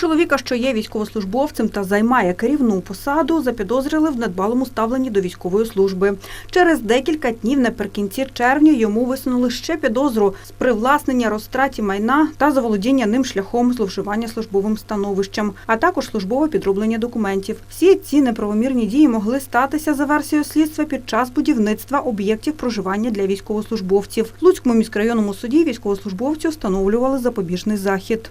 Чоловіка, що є військовослужбовцем та займає керівну посаду, запідозрили в недбалому ставленні до військової служби. Через декілька днів наприкінці червня йому висунули ще підозру з привласнення розтраті майна та заволодіння ним шляхом зловживання службовим становищем, а також службове підроблення документів. Всі ці неправомірні дії могли статися за версією слідства під час будівництва об'єктів проживання для військовослужбовців. В Луцькому міськрайонному суді військовослужбовцю встановлювали запобіжний захід.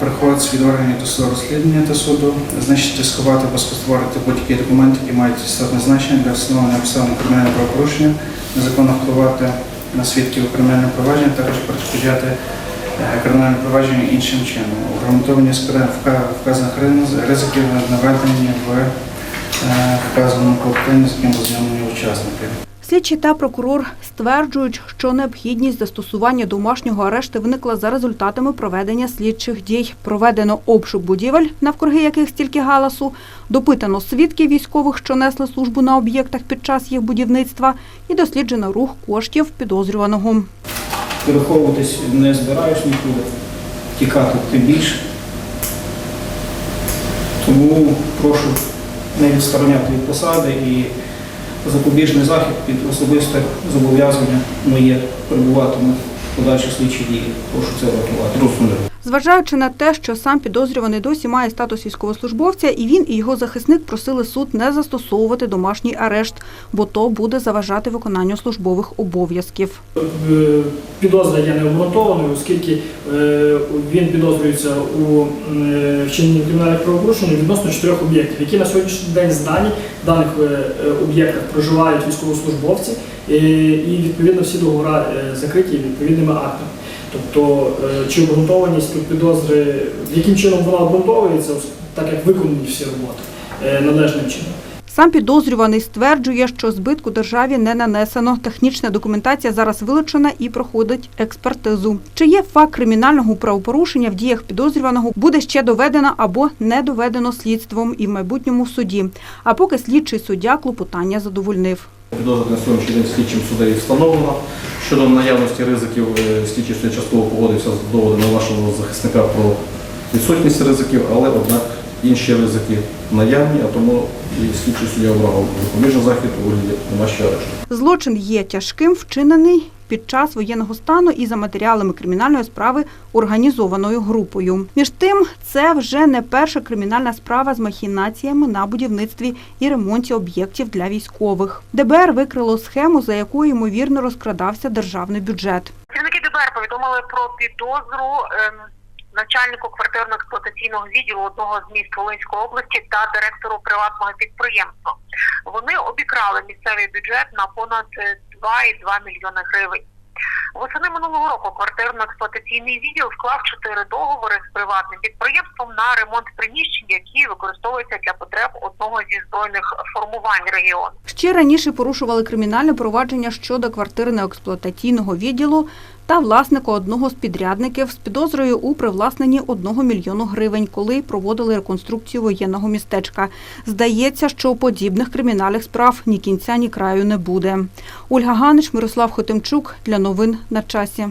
Приходить від органів досудового розслідування та суду, знищити, сховати або спотворити будь-які документи, які мають істотне значення для встановлення обставин кримінального правопорушення, незаконно впливати на свідків у кримінальному провадженні, також перешкоджати е, кримінальне провадження іншим чином. Обґрунтовані вказаних ризиків наведені в е, вказаному клопотанні, з яким ознайомлені учасники. Слідчі та прокурор стверджують, що необхідність застосування домашнього арешту виникла за результатами проведення слідчих дій. Проведено обшук будівель, навкруги яких стільки галасу, допитано свідків військових, що несли службу на об'єктах під час їх будівництва, і досліджено рух коштів підозрюваного. Переховуватись не збираюсь нікуди, тікати тим більше. Тому прошу не відстороняти від посади і запобіжний захід під особисте зобов'язання моє перебуватиме в подальших слідчих діях. Прошу це врахувати. Зважаючи на те, що сам підозрюваний досі має статус військовослужбовця, і він, і його захисник просили суд не застосовувати домашній арешт, бо то буде заважати виконанню службових обов'язків. Е, Підозра є необґрунтованою, оскільки е, він підозрюється у е, вчиненні кримінальних правопорушень відносно чотирьох об'єктів, які на сьогоднішній день здані в даних об'єктах проживають військовослужбовці, і відповідно всі договори закриті відповідними актами. Тобто, е, чи обґрунтованість тут підозри, яким чином вона обґрунтовується, так як виконані всі роботи е, належним чином. Сам підозрюваний стверджує, що збитку державі не нанесено. Технічна документація зараз вилучена і проходить експертизу. Чи є факт кримінального правопорушення в діях підозрюваного, буде ще доведено або не доведено слідством і в майбутньому суді. А поки слідчий суддя клопотання задовольнив. Підозра на сьогоднішній день слідчим судей встановлено. Щодо наявності ризиків, е, слідчий суддя частково погодився з доводами вашого захисника про відсутність ризиків, але однак інші ризики наявні, а тому і слідчий суддя обрав запобіжний захід у вигляді домашнього арешту. Злочин є тяжким, вчинений під час воєнного стану і за матеріалами кримінальної справи організованою групою. Між тим, це вже не перша кримінальна справа з махінаціями на будівництві і ремонті об'єктів для військових. ДБР викрило схему, за якою ймовірно розкрадався державний бюджет. Працівники ДБР повідомили про підозру ем, начальнику квартирно-експлуатаційного відділу одного з міст Волинської області та директору приватного підприємства. Вони обікрали місцевий бюджет на понад е, 2,2 мільйони гривень. Восени минулого року квартирно-експлуатаційний відділ склав чотири договори з приватним підприємством на ремонт приміщень, які використовуються для потреб одного зі збройних формувань регіону. Ще раніше порушували кримінальне провадження щодо квартирно-експлуатаційного відділу та власника одного з підрядників з підозрою у привласненні одного мільйону гривень, коли проводили реконструкцію воєнного містечка. Здається, що подібних кримінальних справ ні кінця, ні краю не буде. Ольга Ганич, Мирослав Хотимчук для новин на часі.